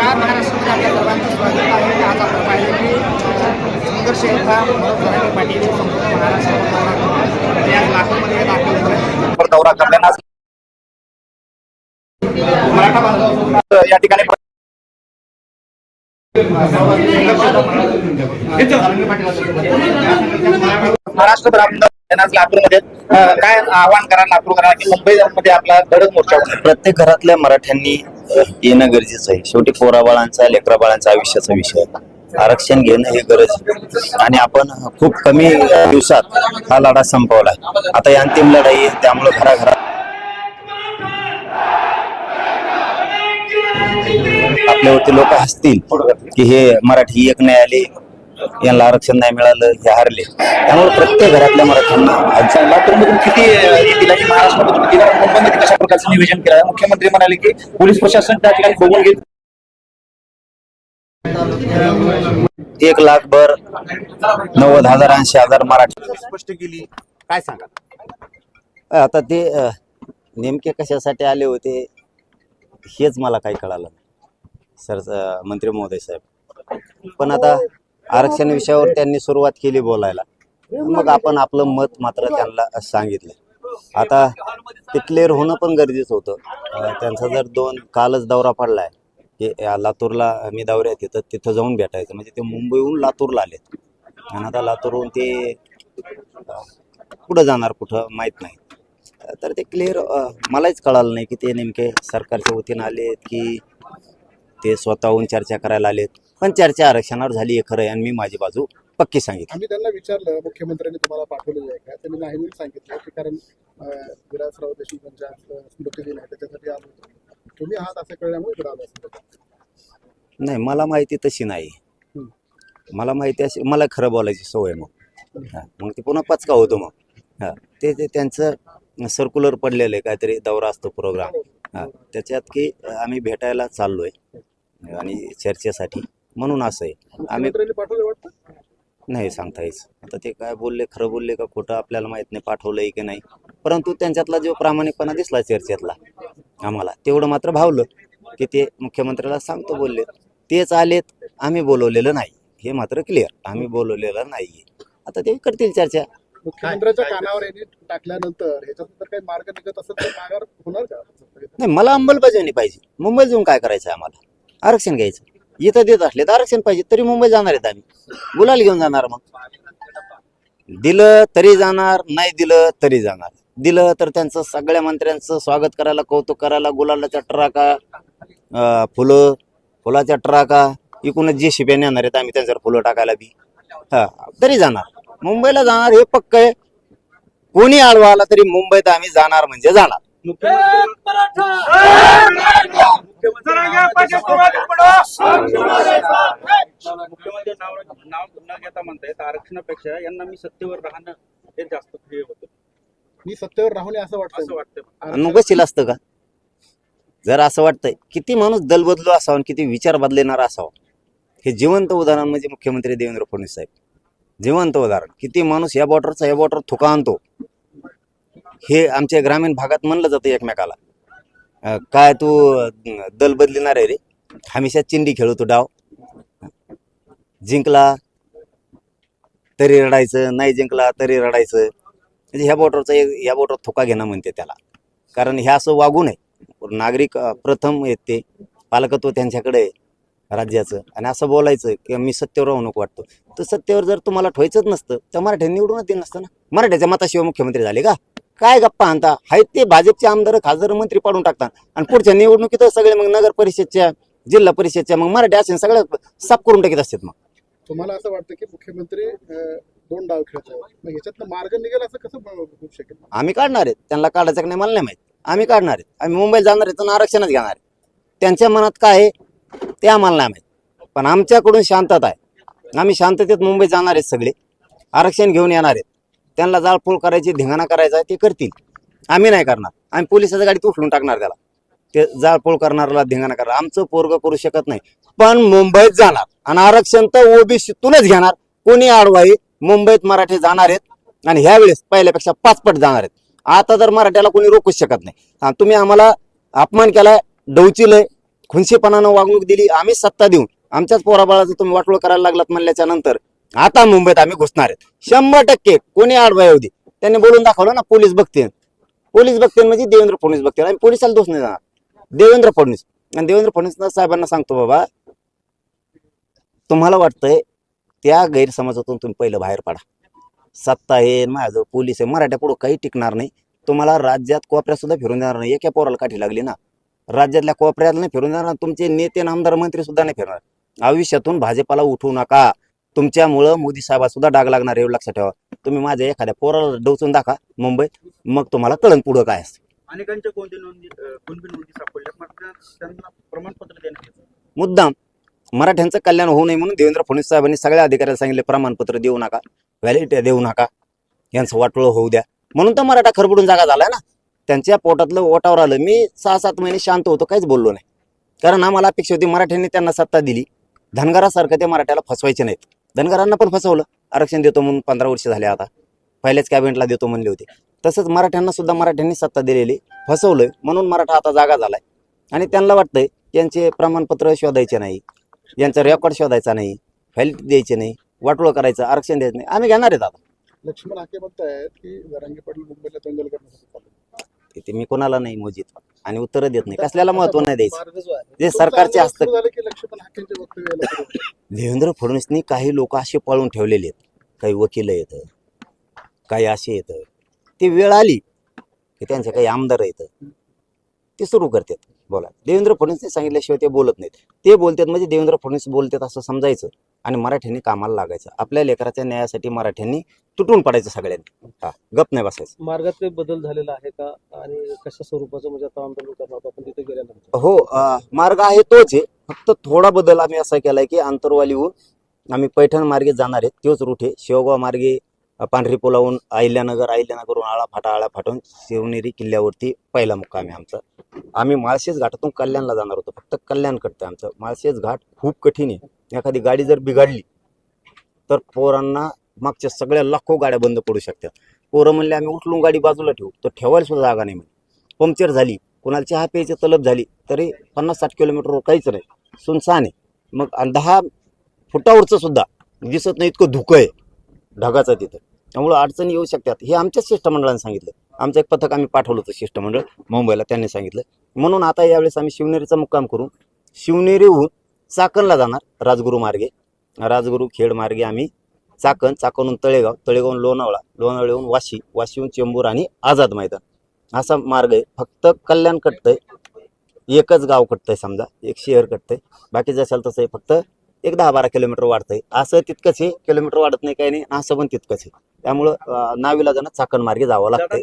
नमस्कार महाराष्ट्रामध्ये आपल्या सर्वांचं स्वागत आहे. आज आपण पाहिलं की संघर्ष योद्धा मनोज पाटील संपूर्ण महाराष्ट्रात ते आज लाखोमध्ये दाखल झाले. दौरा करण्यास मराठा बांधव. या ठिकाणी महाराष्ट्र लातूरमध्ये काय आव्हान करा लातूरकरांना की मुंबईमध्ये आपला धडक मोर्चा. प्रत्येक घरातल्या मराठ्यांनी येणं गरजेचं आहे शेवटी पोराबाळांचा लेकराबाळांचा आयुष्याचा विषय आहे. आरक्षण घेणं हे गरज आहे. आणि आपण खूप कमी दिवसात हा लढा संपवलाय आता ही अंतिम लढाई आहे त्यामुळे घराघरात आपल्यावरती लोक हसतील की हे मराठी एक नाही यांना आरक्षण नाही मिळालं हे हारले. त्यामुळे प्रत्येक घरातल्या मराठ्यांना अच्छा, लातूरमधून किती येतील आणि महाराष्ट्रामधून किती? मुंबईमध्ये कशा प्रकारचं नियोजन केलं? मुख्यमंत्री म्हणाले की पोलीस प्रशासन त्या ठिकाणी बघून घेईल. एक लाख भर नव्वद हजार ऐंशी हजार मराठी. स्पष्ट केली. काय सांगा आता ते नेमके कशासाठी आले होते हेच मला काही कळालं नाही. सर मंत्री महोदय साहेब. पण आता आरक्षण विषयावर त्यांनी सुरुवात केली बोलायला. मग आपण आपलं मत मात्र त्यांना सांगितलं. आता ते क्लिअर होणं पण गरजेचं होतं. त्यांचा जर दोन कालच दौरा पडलाय की लातूरला मी दौऱ्यात येतं तिथं जाऊन भेटायचं. म्हणजे ते मुंबईहून लातूरला आलेत. आणि आता लातूरहून ते कुठं जाणार कुठं माहीत नाही. तर ते क्लिअर मलाच कळालं नाही की ते नेमके सरकारच्या वतीनं आलेत की ते स्वतःहून चर्चा करायला आलेत. पण चर्चा आरक्षणावर झाली हे खरं आहे आणि मी माझी बाजू पक्की सांगितली. आम्ही त्यांना विचारलं मुख्यमंत्र्यांनी तुम्हाला पाठवलेलं आहे का? त्यांनी नाही सांगितलं की कारण विलासराव देशमुख यांच्या आज स्मृतिदिन आहे त्याच्यासाठी आलो तुम्ही आहात असं कळल्यामुळे इकडे आलो नाही मला माहिती तशी नाही. मला माहिती अशी मला खरं बोलायची सवय मग. हा, मग ते पुन्हा पचका होतो मग. हा ते ते त्यांचं सर्क्युलर पडलेलं आहे काहीतरी दौरा असतो प्रोग्राम हा त्याच्यात की आम्ही भेटायला चाललोय. आणि चर्चेसाठी. म्हणून असं आहे. आम्ही मुख्यमंत्र्यांनी पाठवलं वाटतं? नाही सांगता येईल आता ते काय बोलले खरं बोलले का खोटं आपल्याला माहीत नाही पाठवलंय की नाही. परंतु त्यांच्यातला जो प्रामाणिकपणा दिसला चर्चेतला आम्हाला तेवढं मात्र भावलं की ते मुख्यमंत्र्याला सांगतो बोलले. तेच आलेत आम्ही बोलवलेलं नाही. हे मात्र क्लिअर आम्ही बोलवलेलं नाही आता ते करतील चर्चा. मुख्यमंत्र्यांच्या कानावर यांनी टाकल्यानंतर काही मार्ग निघत असेल तर माघार होणार का? नाही मला अंमलबजावणी पाहिजे. मुंबईत जाऊन काय करायचं आम्हाला? आरक्षण घ्यायचं. इथं देत असले तर आरक्षण पाहिजे तरी मुंबई जाणार आहेत आम्ही. गुलाल घेऊन जाणार मग. दिलं तरी जाणार नाही दिलं तरी जाणार. दिलं तर त्यांचं सगळ्या मंत्र्यांचं स्वागत करायला कौतुक करायला गुलालाच्या ट्राका फुलं फुलाच्या ट्राका इकूनच जे शिप्याने येणार आहेत आम्ही त्यांच्यावर फुलं टाकायला बी. हा तरी जाणार. मुंबईला जाणार हे पक्क आहे. कोणी आडवा आला तरी मुंबईत आम्ही जाणार म्हणजे जाणार. मुख्यमंत्री नाव नाव न घेता म्हणतायत आरक्षणापेक्षा यांना मी सत्तेवर राहणं हे जास्त प्रिय होतं. मी सत्तेवर राहून असं असं वाटतं वाटतं मग बसील असतं का? जर असं वाटतंय किती माणूस दल बदलू असावा आणि किती विचार बदलणार असावा? हे जिवंत उदाहरण म्हणजे मुख्यमंत्री देवेंद्र फडणवीस साहेब. जिवंत उदाहरण. किती माणूस या बॉर्डरचा या बॉर्डर थुका आणतो. हे आमच्या ग्रामीण भागात म्हणलं जातं एकमेकाला. काय तू दल बदलणार आहे रे. हमेशा चिंडी खेळतो डाव. जिंकला तरी रडायचं. नाही जिंकला तरी रडायचं. म्हणजे ह्या बॉर्डरचा ह्या बॉर्डर थुका घेणं म्हणते त्याला. कारण हे असं वागू नये नागरिक प्रथम येत ते. पालकत्व त्यांच्याकडे राज्याचं. आणि असं बोलायचं की मी सत्तेवर राहू नको वाटतो. तर सत्तेवर जर तुम्हाला ठेवायचंच नसतं तर मराठ्यांनी निवडूनच दिलं नसतं ना. मराठ्याच्या मताशिवाय मुख्यमंत्री झाले का? काय गप्पा आणता? आहेत ते भाजपचे आमदार खासदार मंत्री पाडून टाकतात. आणि पुढच्या निवडणुकीत सगळे मग नगर परिषदच्या जिल्हा परिषदच्या मग मराठी असेल सगळं साफ करून टाकीत असतात मग. तुम्हाला असं वाटतं की मुख्यमंत्री दोन डाव खेळत आहेत मग ह्याच्यातनं मार्ग निघेल असं कसं होऊ शकेल? आम्ही काढणार आहेत. त्यांना काढायचं का नाही मला नाही माहीत. आम्ही काढणार आहेत. आम्ही मुंबईत जाणार आहेत आणि आरक्षणच घेणार आहे त्यांच्या मनात काय आहे ते आम्हाला नाही माहीत. पण आमच्याकडून शांतता आहे. आम्ही शांततेत मुंबईत जाणार आहेत सगळे. आरक्षण घेऊन येणार आहेत. त्यांना जाळपोळ करायची धिंगाणा करायचा ते करतील. आम्ही नाही करणार. आम्ही पोलिसाच्या गाडीत उचलून टाकणार त्याला. ते जाळपोळ करणाऱ्याला धिंगाणा करणार. आमचं पोरग करू शकत नाही. पण मुंबईत जाणार. आणि आरक्षण तर ओबीसीतूनच घेणार. कोणी आडवाई मुंबईत मराठी जाणार आहेत आणि ह्यावेळेस पहिल्यापेक्षा पाचपट जाणार आहेत. आता तर मराठ्याला कोणी रोखूच शकत नाही. तुम्ही आम्हाला अपमान केलाय डवचिलय खुनशीपणानं वागणूक दिली आम्ही सत्ता देऊन आमच्याच पोराबाळाचं तुम्ही वाटोळ करायला लागलात म्हणल्याच्या नंतर आता मुंबईत आम्ही घुसणार आहेत. शंभर टक्के कोणी आडवा येऊ दे. त्यांनी बोलून दाखवलं ना पोलीस बघते पोलीस बघते म्हणजे देवेंद्र फडणवीस बघते आम्ही पोलिसाला दोष नाही जाणार. देवेंद्र फडणवीस. आणि देवेंद्र फडणवीस साहेबांना सांगतो बाबा तुम्हाला वाटतंय त्या गैरसमाजातून तुम्ही पहिलं बाहेर पडा. सत्ता आहे माझं पोलीस आहे मराठ्या पुढं काही टिकणार नाही. तुम्हाला राज्यात कोपऱ्यात सुद्धा फिरून देणार नाही. एका पोराला काठी लागली ना. राज्यातल्या कोपऱ्यात नाही फिरून देणार तुमचे नेते आणि आमदार मंत्री सुद्धा नाही फिरणार. आयुष्यातून भाजपाला उठवू नका. तुमच्यामुळं मोदी साहेबा सुद्धा डाग लागणार आहे, एवढं लक्षात ठेवा. तुम्ही माझ्या एखाद्या पोराला डोचून दाखवा मुंबईत मग तुम्हाला कळण पुढं काय असतं. अनेकांच्या कोणती नोंदी अं, कुणबी नोंदी सापडल्या? मात्र त्यांना प्रमाणपत्र देण्यात येतं. मुद्दाम मराठ्यांचं कल्याण होऊ नये म्हणून देवेंद्र फडणवीस साहेबांनी सगळ्या अधिकाऱ्याला सांगितले प्रमाणपत्र देऊ नका व्हॅलिडिटी देऊ नका यांचं वाटोळं होऊ द्या. म्हणून तर मराठा खरबडून जागा झालाय ना. त्यांच्या पोटातलं ओटावर आलं. मी सहा सात महिने शांत होतो काहीच बोललो नाही. कारण आम्हाला अपेक्षा होती मराठ्यांनी त्यांना सत्ता दिली. धनगरासारखं ते मराठ्याला फसवायचे नाहीत. धनगरांना पण फसवलं. आरक्षण देतो म्हणून पंधरा वर्ष झाले आता. पहिल्याच कॅबिनेटला देतो म्हणले होते. तसंच मराठ्यांना सुद्धा मराठ्यांनी सत्ता दिलेली फसवलंय. म्हणून मराठा आता जागा झालाय. आणि त्यांना वाटतंय यांचे प्रमाणपत्र शोधायचे नाही. यांचा रेकॉर्ड शोधायचा नाही. फाईल द्यायचे नाही. वाटोळं करायचं आरक्षण द्यायचं नाही. आम्ही घेणार आहेत आता. लक्ष्मण म्हणतायत की जरांगे पाटील मुंबईला दंगल करण्यासाठी. ते मी कोणाला नाही मोजित. आणि उत्तर देत नाही. कसल्याला महत्त्व नाही द्यायचं. जो सरकारचे होतं. देवेंद्र फडणवीसनी काही लोक असे पळून ठेवलेले आहेत. काही वकील येत काही असे येत ती वेळ आली की त्यांचे काही आमदार येत ते सुरू करतात. बोला. देवेंद्र फडणवीसने सांगितल्याशिवाय ते बोलत नाहीत. ते बोलतात म्हणजे देवेंद्र फडणवीस बोलतात असं समजायचं. आणि मराठ्यांनी कामाला लागायचं. आपल्या लेकराच्या न्यायासाठी मराठ्यांनी तुटून पडायचं सगळ्यांनी. हा गप नाही बसायचं. मार्गात काही बदल झालेला आहे का? आणि कशा स्वरूपाचं म्हणजे आता आंदोलन करणार आहोत आपण तिथे गेल्यानंतर? हो अं, मार्ग आहे तोच आहे. फक्त थोडा बदल आम्ही असा केलाय की आंतरवालीहून आम्ही पैठण मार्गे जाणार आहेत तोच रूट आहे. शेवगाव मार्गे अं, पांढरी पुलावून अहिल्यानगर अहिल्यानगरहून आळा फाटा आळा फाटून शिवनेरी किल्ल्यावरती पहिला मुक्काम आहे आमचा. आम्ही माळशेज घाटातून कल्याणला जाणार होतो. फक्त कल्याण कटतं आमचं. माळशेज घाट खूप कठीण आहे. एखादी गाडी जर बिघडली तर पोरांना मागच्या सगळ्या लाखो गाड्या बंद पडू शकतात. पोरं म्हणले आम्ही उचलून गाडी बाजूला ठेवू. तर ठेवायला सुद्धा जागा नाही म्हणे. पंक्चर झाली कुणाला चहा प्यायची तलब झाली तरी पन्नास साठ किलोमीटरवर काहीच नाही. सुनसान आहे मग आणि दहा फुटावरचं सुद्धा दिसत नाही इतकं धुकं आहे ढगाचं तिथं. त्यामुळं अडचणी येऊ शकतात. हे आमच्याच शिष्टमंडळाने सांगितलं. आमचं एक पथक आम्ही पाठवलं होतं शिष्टमंडळ मुंबईला. त्यांनी सांगितलं. म्हणून आता यावेळेस आम्ही शिवनेरीचा मुक्काम करून शिवनेरीहून चाकणला जाणार राजगुरू मार्गे. राजगुरू खेड मार्गे आम्ही चाकण चाकणहून तळेगाव तळेगावहून लोणावळा लोणावळेहून वाशी वाशीहून चेंबूर आणि आझाद मैदान. असा मार्ग आहे. फक्त कल्याण कटतंय एकच गाव कटतंय समजा एक शहर कटतंय. बाकीचं असेल तसं आहे फक्त एक दहा बारा किलोमीटर वाढतंय. असं तितकंच आहे किलोमीटर वाढत नाही काही नाही असं पण तितकंच आहे. त्यामुळं नावीला जाणं चाकण मार्गे जावं लागतं